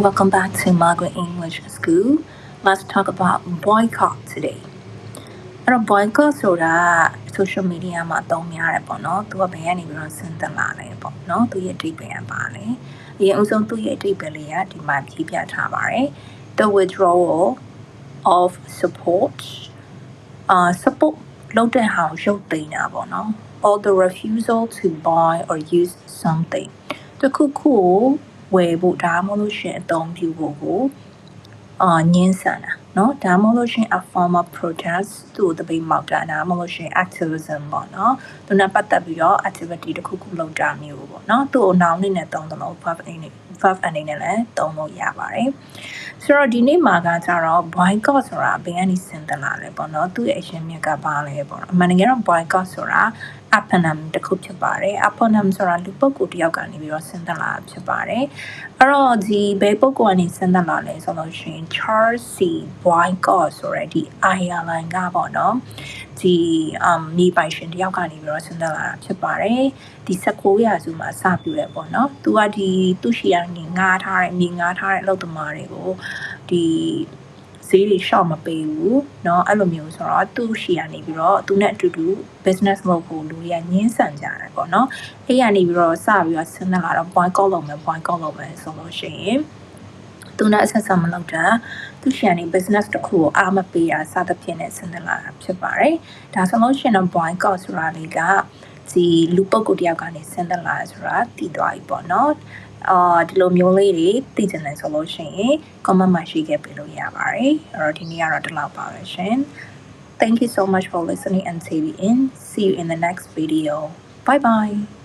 welcome back to Margaret English School. Let's talk about boycott today. အဲ့တော့ boycott ဆိုတာ social media မှာအသုံးများတယ်ပေါ့နော်။သူကဘယ်ကနေပြီးတော့ဆင်းသက်လာလဲပေါ့နော်။သူရဲ့အဓိပ္ပာယ်ကပါလေ။အရင်အဆုံးသူ့ရဲ့အဓိပ္ပာယ်လေးကဒီမှာကြီးပြထားပါတယ်။ The withdrawal of support uh support လုပ်တဲ့ဟာကိုရုပ်သိမ်းတာပေါ့နော်။ or the refusal to buy or use something တခုခုကို ဝယ်ဖို့ဒါမှမဟုတ်လို့ရှရင်အသုံးပြုဖို့ကိုအာညှင်းဆန်တာเนาะဒါမှမဟုတ်လို့ရှရင် a form of protest သူ့ကိုတပိတ်မောက်တာဒါမှမဟုတ်လို့ရှရင် activism ပေါ့เนาะသူနဲ့ပတ်သက်ပြီးတော့ activity တစ်ခုခုလုပ်တာမျိုးပေါ့เนาะသူ့ကိုနောင်လေးနဲ့သုံးတယ်လို့ verb အနေနဲ့ verb အနေနဲ့လည်းသုံးလို့ရပါတယ်ဆိုတော့ဒီနေ့မှာကကြတော့ boycott ဆိုတာဘယ်ကနေဆင်သက်လာလဲပေါ့เนาะသူ့ရဲ့အရှင်မြတ်ကဘာလဲပေါ့အမှန်တကယ်တော့ boycott ဆိုတာ eponym တစ်ခုဖြစ်ပါတယ် eponym ဆိုတာလူပုဂ္ဂိုလ်တယောက်ကနေပြီးတော့ဆင်းသက်လာဖြစ်ပါတယ်အဲ့တော့ဒီဘယ်ပုဂ္ဂိုလ်ကနေဆင်းသက်လာလဲဆိုလို့ရှိရင် Charles C Boycott ဆိုတဲ့ဒီ Ireland ကပေါ့နော်ဒီ um မြေပိုင်ရှင်တယောက်ကနေပြီးတော့ဆင်းသက်လာတာဖြစ်ပါတယ်ဒီ16ရာစုမှာစပြုတယ်ပေါ့နော်သူကဒီသူ့ရှီကနေငားထားတဲ့မြေငားထားတဲ့အလုပ်သမားတွေကိုဒီ ဈေးတွေရှော့မပေးဘူးเนาะအဲ့လိုမျိုးဆိုတော့သူ့ရှီကနေပြီးတော့သူနဲ့အတူတူ business လုပ်ဖို့လူတွေကညှင်းဆန်ကြတယ်ပေါ့เนาะအဲ့ရနေပြီးတော့စပြီးတော့ဆင်းသက်လာတော့ boycott လုပ်မယ် boycott လုပ်မယ်ဆိုလို့ရှိရင်သူနဲ့အဆက်ဆက်မလုပ်တာသူရှန်နေ business တစ်ခုကိုအားမပေးတာစသဖြင့်နဲ့ဆင်းသက်လာတာဖြစ်ပါတယ်ဒါဆိုလို့ရှိရင်တော့ boycott ဆိုတာလေးကဒီလူပုဂ္ဂိုလ်တယောက်ကနေဆင်းသက်လာဆိုတာတည်သွားပြီပေါ့နော် အာဒီလိုမျိုးလေးတွေသိချင်တယ်ဆိုလို့ရှိရင် comment မှာရှိခဲ့ပေးလို့ရပါတယ်အဲ့တော့ဒီနေ့ကတော့ဒီလောက်ပါပဲရှင် Thank you so much for listening and tuning in. See you in the next video. Bye bye.